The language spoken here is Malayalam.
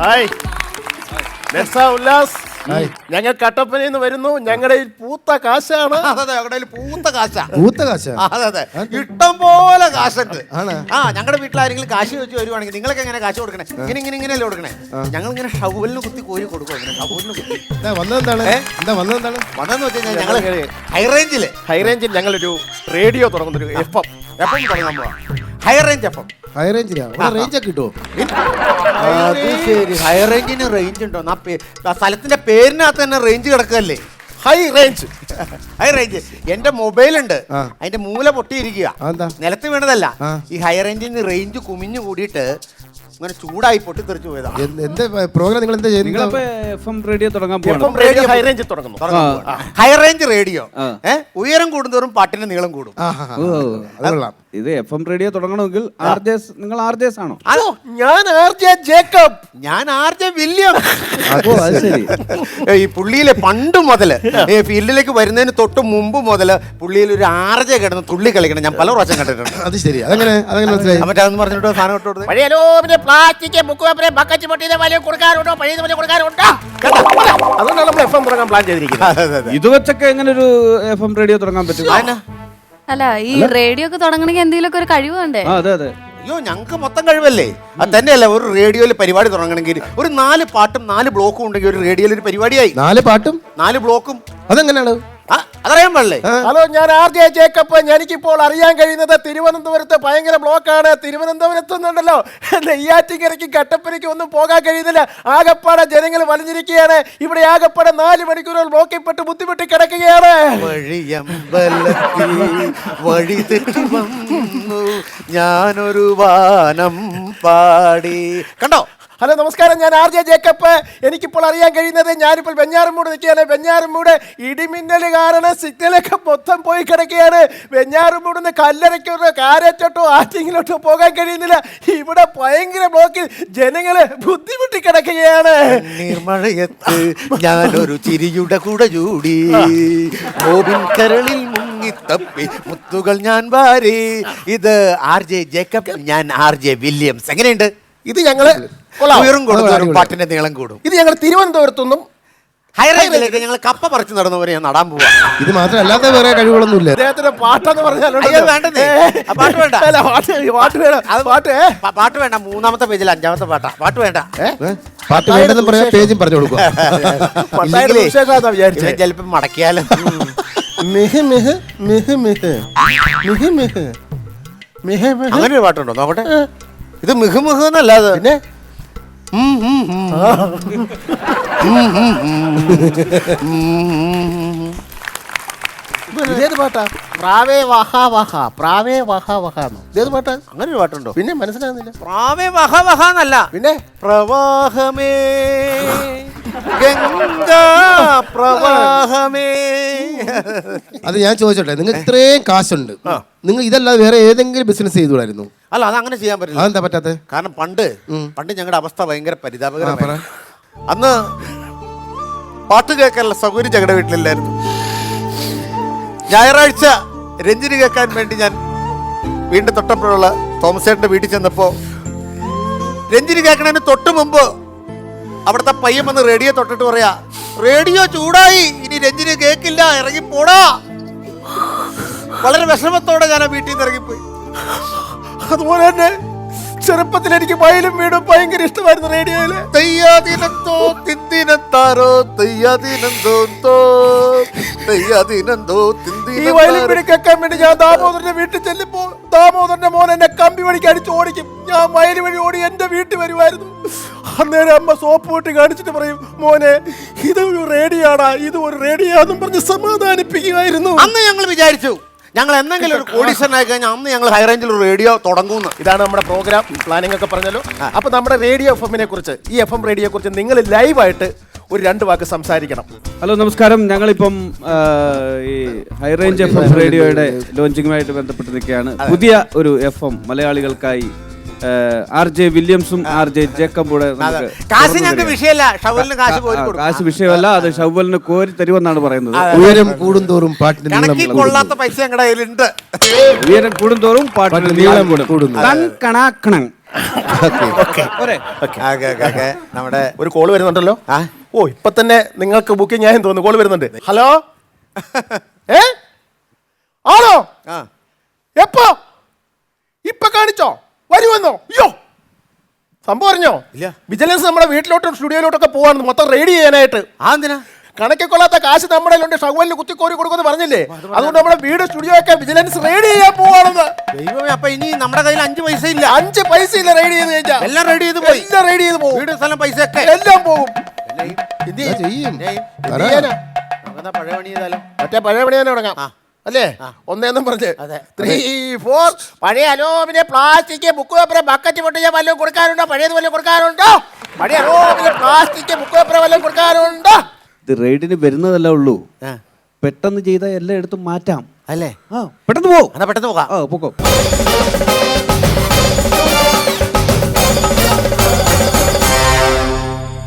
ഹായ്. നെക്സ ഉല്ലാസ്. ഞങ്ങൾ കട്ടപ്പനയിൽ നിന്ന് വരുന്നു ഞങ്ങളുടെ പൂത്ത കാശാണ്. അതെ ഞങ്ങളുടെ പൂത്ത കാശാ. പൂത്ത കാശ? അതെ അതെ. ഇഷ്ടം പോലെ കാശുണ്ട്. ആണ്. ആ ഞങ്ങളുടെ വീട്ടിൽ ആരെങ്കിലും കാശ് വെച്ച് വരുവാണെങ്കിൽ നിങ്ങളൊക്കെ എങ്ങനെ കാശ് കൊടുക്കണേ? ഇങ്ങനെ ഇങ്ങനെ ഇങ്ങനെയല്ലേ കൊടുക്കണേ? ഞങ്ങൾ ഇങ്ങനെ ഷവലിന് കുത്തി കോരി കൊടുക്കും ഇങ്ങനെ ഷവലിന് കുത്തി. വന്നതെന്താണ്? എന്താ വന്നതെന്താണ്? വന്നതെന്ന് വെച്ച് കഴിഞ്ഞാൽ ഞങ്ങൾ ഹൈ റേഞ്ചിൽ ഹൈ റേഞ്ചിൽ ഞങ്ങളൊരു റേഡിയോ തുടങ്ങുന്നൊരു എഫ് എം. എഫ് തുടങ്ങാൻ പോവാ. ഹൈ റേഞ്ച് എപ്പം ഹൈ റേഞ്ചിലാ റേഞ്ച് ഒക്കെ കിട്ടുമോ അത് ശരി. ഹൈ റേഞ്ചിന് റേഞ്ച് ഉണ്ടോ? പേ- ആ സ്ഥലത്തിന്റെ പേരിനകത്ത് തന്നെ റേഞ്ച് കിടക്കല്ലേ ഹൈ റേഞ്ച് ഹൈ റേഞ്ച് എന്റെ മൊബൈൽ ഉണ്ട്. ആ. അതിന്റെ മൂല പൊട്ടിയിരിക്കുക അതെന്താ? നിലത്ത് വീണതല്ല. ആ. ഈ ഹൈ റേഞ്ചിന് നിന്ന് റേഞ്ച് കുമിഞ്ഞു കൂടിയിട്ട് ഇങ്ങനെ ചൂടായി പൊട്ടിത്തെറിച്ചു പോയതാണ് എന്താ പ്രോഗ്രാം നിങ്ങൾ എന്താ നിങ്ങളപ്പോ എഫ് എം റേഡിയോ തുടങ്ങാൻ പോകണം റേഡിയോ ഹൈ റേഞ്ചിൽ തുടങ്ങുന്നു. ഹൈ റേഞ്ച് റേഡിയോ ആ. ഏ? ഉയരം കൂടുന്തോറും പാട്ടിന്റെ നീളം കൂടും. ഇത് എഫ് എം റേഡിയോ തുടങ്ങണമെങ്കിൽ ആർ ജെ നിങ്ങൾ ആർ ജെസ് ആണോ? അതോ ഞാൻ ആർ ജെ ജേക്കബ് ഞാൻ ആർ ജെ വില്യം ഈ പുള്ളിയിലെ പണ്ട് മുതൽ ഈ ഫീൽഡിലേക്ക് വരുന്നതിന് തൊട്ട് മുമ്പ് മുതൽ പുള്ളിയിൽ ഒരു ആർ ജെ കിടന്ന് തുള്ളി കളിക്കണം. ഞാൻ പല പ്രാവശ്യം കണ്ടിട്ടുണ്ട്. അത് ശരി. അതങ്ങനെ? അതങ്ങനെ മനസ്സിലായി? മറ്റേ അതെന്ന് പറഞ്ഞിട്ട് സാധനം ഇട്ട് കൊടുത്തത് പ്ലാസ്റ്റിക് ബുക്ക് പേപ്പറെ ബക്കറ്റ് പൊട്ടിയത് വലിയ കൊടുക്കാറുണ്ടോ പഴയത് വലിയ കൊടുക്കാറുണ്ടോ കേട്ടോ? അതുകൊണ്ടാണ് നമ്മൾ എഫ് എം തുടങ്ങാൻ പ്ലാൻ ചെയ്തിരിക്കുന്നത്. ഇത് വെച്ചൊക്കെ എങ്ങനെ ഒരു എഫ് എം റേഡിയോ തുടങ്ങാൻ പറ്റും? അല്ല ഈ റേഡിയോ ഒക്കെ തുടങ്ങണമെങ്കിൽ എന്തെങ്കിലുമൊക്കെ ഒരു കഴിവ് വേണ്ടേ? ആ അതെ അതെ. അയ്യോ ഞങ്ങൾക്ക് മൊത്തം കഴിവല്ലേ? അത് തന്നെയല്ല ഒരു റേഡിയോയിൽ പരിപാടി തുടങ്ങണമെങ്കിൽ. ഒരു നാല് പാട്ടും നാല് ബ്ലോക്കും ഉണ്ടെങ്കിൽ ഒരു റേഡിയോയിൽ ഒരു പരിപാടിയായി. നാല് പാട്ടും? നാല് ബ്ലോക്കും അതെങ്ങനെയാണ്? അതറിയാൻ പാടില്ലേ? ഹലോ ഞാൻ ആർ ജെ ജേക്കബ്. എനിക്കിപ്പോൾ അറിയാൻ കഴിയുന്നത് തിരുവനന്തപുരത്ത് ഭയങ്കര ബ്ലോക്കാണ്. തിരുവനന്തപുരത്ത് നിന്നുണ്ടല്ലോ നെയ്യാറ്റിക്കരയ്ക്ക് കട്ടപ്പനയ്ക്ക് ഒന്നും പോകാൻ കഴിയുന്നില്ല. ആകപ്പാടെ ജനങ്ങൾ വലഞ്ഞിരിക്കുകയാണ്. ഇവിടെ ആകപ്പാടെ നാല് മണിക്കൂറുകൾ ബ്ലോക്കിൽപ്പെട്ട് ബുദ്ധിമുട്ടി കിടക്കുകയാണ് വഴി തെറ്റി വന്നു. ഞാനൊരു വാനം പാടി. കണ്ടോ? ഹലോ നമസ്കാരം. ഞാൻ ആർ ജെ ജേക്കബ്. എനിക്കിപ്പോൾ അറിയാൻ കഴിയുന്നത് ഞാനിപ്പോൾ വെഞ്ഞാറമ്മൂട് നിൽക്കുകയാണ്. വെഞ്ഞാറമ്മൂട് ഇടിമിന്നൽ കാരണം സിഗ്നലൊക്കെ മൊത്തം പോയി കിടക്കുകയാണ്. വെഞ്ഞാറമ്മൂട് നിന്ന് കല്ലരയ്ക്കോട്ടോ കാരറ്റോട്ടോ ആറ്റിങ്ങിലോട്ടോ പോകാൻ കഴിയുന്നില്ല. ഇവിടെ ഭയങ്കര ബ്ലോക്കിൽ ജനങ്ങൾ ബുദ്ധിമുട്ടി കിടക്കുകയാണ്. നീർമഴയത്ത് ഞാനൊരു ചിരിയുടെ കൂടെ ചൂടി. ഗോപിൻ കരളിൽ മുങ്ങിത്തപ്പി. മുത്തുകൾ ഞാൻ വാരി. ഇത് ആർ ജെ ജേക്കബ് ഞാൻ ആർ ജെ വില്യംസ്. എങ്ങനെയുണ്ട്? ഇത് ഞങ്ങൾ ഉയരും കൂടും പാട്ടിന്റെ നീളം കൂടും. ഇത് ഞങ്ങൾ തിരുവനന്തപുരത്തുനിന്നും ഹൈറേഞ്ചിലേക്ക് ഞങ്ങൾ കപ്പ പറിച്ചു നടന്നവരെ ഞാൻ നടാൻ പോവാ. ഇത് മാത്രം അല്ലാതെ വേറെ കഴിവുകളൊന്നും ഇല്ല അദ്ദേഹത്തിന്റെ പാട്ടെന്ന് പറഞ്ഞാൽ പാട്ട് വേണ്ട. പാട്ട് വേണ്ട അത് പാട്ട് പാട്ട് വേണ്ട. മൂന്നാമത്തെ പേജിൽ അഞ്ചാമത്തെ പാട്ടാ. പാട്ട് വേണ്ട. പാട്ട് വേണ്ടെന്ന് പറയാൻ പേജും പറഞ്ഞു കൊടുക്കുക ചിലപ്പോ മടക്കിയാലും. ഒരു പാട്ടുണ്ടോ? നോക്കട്ടെ. ഇത് മിഹു എന്നല്ലാതെ പിന്നെ ഇതേത് പാട്ടാ? പ്രാവേ വഹ വഹ പ്രാവേ വഹ വഹ എന്നോ. ഇതേത് പാട്ടാ? അങ്ങനെ ഒരു പാട്ടുണ്ടോ? പിന്നെ മനസ്സിലാകുന്നില്ല. പ്രാവേ വഹ വഹ എന്നല്ല. പിന്നെ? പ്രവാഹമേ ഗംഗാ പ്രവാഹമേ. അത് ഞാൻ ചോദിച്ചോട്ടെ നിങ്ങൾ ഇത്രയും കാശുണ്ട്. നിങ്ങൾ ഇതല്ലാതെ വേറെ ഏതെങ്കിലും ബിസിനസ് ചെയ്തുകൂടായിരുന്നു? അല്ല അത് അങ്ങനെ ചെയ്യാൻ പറ്റില്ല. അതെന്താ പറ്റാത്തത് കാരണം പണ്ട് പണ്ട് ഞങ്ങളുടെ അവസ്ഥ ഭയങ്കര പരിതാപകരമാണ് അന്ന് പാട്ട് കേൾക്കാനുള്ള സൗകര്യം ഞങ്ങളുടെ വീട്ടിലില്ലായിരുന്നു. ഞായറാഴ്ച രഞ്ജിനി കേൾക്കാൻ വേണ്ടി ഞാൻ വീണ്ടും തൊട്ടപ്പോഴുള്ള തോമസേട്ടന്റെ വീട്ടിൽ ചെന്നപ്പോൾ രഞ്ജിനി കേൾക്കണതിന് തൊട്ട് മുമ്പ് അവിടുത്തെ പയ്യൻ വന്ന് റേഡിയോ തൊട്ടിട്ട് പറയാ റേഡിയോ ചൂടായി ഇനി രഞ്ജിനി കേൾക്കില്ല ഇറങ്ങി പോടാ വളരെ വിഷമത്തോടെ ഞാൻ ആ വീട്ടിൽ നിന്ന് ഇറങ്ങിപ്പോയി. അതുപോലെ തന്നെ ചെറുപ്പത്തിൽ എനിക്ക് വയലും വീടും ഭയങ്കര ഇഷ്ടമായിരുന്നു റേഡിയോയിൽ. തെയ്യാതിനന്തോ തിന്തിനത്താരോ തെയ്യാതിനന്തോ തോ തെയ്യാതിനന്തോ ഈ വയലും വീട് കേൾക്കാൻ വേണ്ടി ഞാൻ ദാമോദരന്റെ വീട്ടിൽ ചെല്ലുമ്പോ ദാമോദരന്റെ മോൻ എന്നെ കമ്പി വഴിക്ക് അടിച്ച് ഓടിക്കും. ഞാൻ വയൽ വഴി ഓടി എന്റെ വീട്ടിൽ വരുമായിരുന്നു അന്നേരം അമ്മ സോപ്പ് പൊട്ടി കാണിച്ചിട്ട് പറയും മോനെ ഇത് ഒരു റേഡിയോ ആടാ ഇത് ഒരു റേഡിയോ എന്നും പറഞ്ഞ് സമാധാനിപ്പിക്കുമായിരുന്നു അന്ന് ഞങ്ങൾ വിചാരിച്ചു ഞങ്ങൾ എന്തെങ്കിലും ഒരു കോടീശ്വരനായി കഴിഞ്ഞാൽ അന്ന് ഞങ്ങൾ ഹൈ റേഞ്ചിൽ ഒരു റേഡിയോ തുടങ്ങുന്നു ഇതാണ് നമ്മുടെ പ്രോഗ്രാം പ്ലാനിംഗ് ഒക്കെ പറഞ്ഞല്ലോ. അപ്പൊ നമ്മുടെ റേഡിയോ എഫ് എമ്മിനെ കുറിച്ച് ഈ എഫ് എം റേഡിയോയെ കുറിച്ച് നിങ്ങൾ ലൈവായിട്ട് ഒരു രണ്ട് വാക്ക് സംസാരിക്കണം. ഹലോ നമസ്കാരം. ഞങ്ങളിപ്പം ഈ ഹൈ റേഞ്ച് എഫ് എം റേഡിയോയുടെ ലോഞ്ചിങ്ങുമായിട്ട് ബന്ധപ്പെട്ടിരിക്കുകയാണ് പുതിയ ഒരു എഫ് എം മലയാളികൾക്കായി ആർ ജെ വില്യംസും ആർ ജെ ജേക്കബൂടെ കാശ് ഞങ്ങൾക്ക് വിഷയമല്ല. ഷവലിന് കാശ് ആ, കാശ് വിഷയമല്ല അത് ഷവലിന് കോരി തരുമെന്നാണ് പറയുന്നത്. ഉയരം കൂടുന്തോറും പാട്ടിന് കൊള്ളാത്ത പൈസ ഞങ്ങളുടെ കയ്യിലുണ്ട്. ഉയരം കൂടുന്തോറും പാട്ടിന് നീളം കൂടും കണാക്കണം നമ്മുടെ ഒരു കോൾ വരുന്നുണ്ടല്ലോ? ഓ ഇപ്പൊ തന്നെ നിങ്ങൾക്ക് ബുക്കിംഗ് ആയെന്ന് തോന്നുന്നു. കോൾ വരുന്നുണ്ട്. ഹലോ? ഏ? ആണോ? ആ. എപ്പോ? ഇപ്പൊ കാണിച്ചോ? വരുമെന്നോ? അയ്യോ സംഭവം അറിഞ്ഞോ? ഇല്ല. വിജിലൻസ് നമ്മുടെ വീട്ടിലോട്ടും സ്റ്റുഡിയോയിലോട്ടൊക്കെ പോവാണ് മൊത്തം റെഡി ചെയ്യാനായിട്ട്. ആ എന്തിനാ? കൊള്ളാത്ത കാശ് നമ്മുടെ ഉണ്ട് ഷവലിന് കുത്തിക്കോരി കൊടുക്കുമെന്ന് പറഞ്ഞില്ലേ? അതുകൊണ്ട് നമ്മുടെ വീട് സ്റ്റുഡിയോ ഒക്കെ വിജിലൻസ് റെഡി ചെയ്യാൻ പോവാണെന്ന്. ദൈവമേ അപ്പൊ ഇനി നമ്മുടെ കയ്യിൽ അഞ്ച് പൈസ ഇല്ല അഞ്ച് പൈസ ഇല്ല റെഡി ചെയ്ത് കഴിഞ്ഞാൽ എല്ലാം റെഡി ചെയ്ത് പോയി. എല്ലാം റെഡി ചെയ്ത് പോകും വീട് സ്ഥലം പൈസ ഒക്കെ എല്ലാം പോകും ചെയ്യും? പഴയ പണി ചെയ്താലോ മറ്റേ പഴയ പണി തന്നെ തുടങ്ങാം. അല്ലേ? ഒന്നേന്നും പറഞ്ഞ്. ത്രീ ഫോർ പഴയ അലോമിനെ പ്ലാസ്റ്റിക് ബുക്ക് പേപ്പർ ബക്കറ്റ് പൊട്ടിയ വല്ലതും കൊടുക്കാനുണ്ടോ പഴയത് വല്ലതും കൊടുക്കാനുണ്ടോ പഴയ അലോമിനെ പ്ലാസ്റ്റിക് ബുക്ക് പേപ്പർ വല്ലതും കൊടുക്കാനുണ്ടോ ഇത് റെയ്ഡിന് വരുന്നതല്ല ഉള്ളൂ. പെട്ടെന്ന് പെട്ടെന്ന് ചെയ്താൽ എല്ലായിടത്തും മാറ്റാം. അല്ലേ? ആ പെട്ടെന്ന് പോകും എന്നാ പെട്ടെന്ന് പോകാം. ആ പൊക്കോ.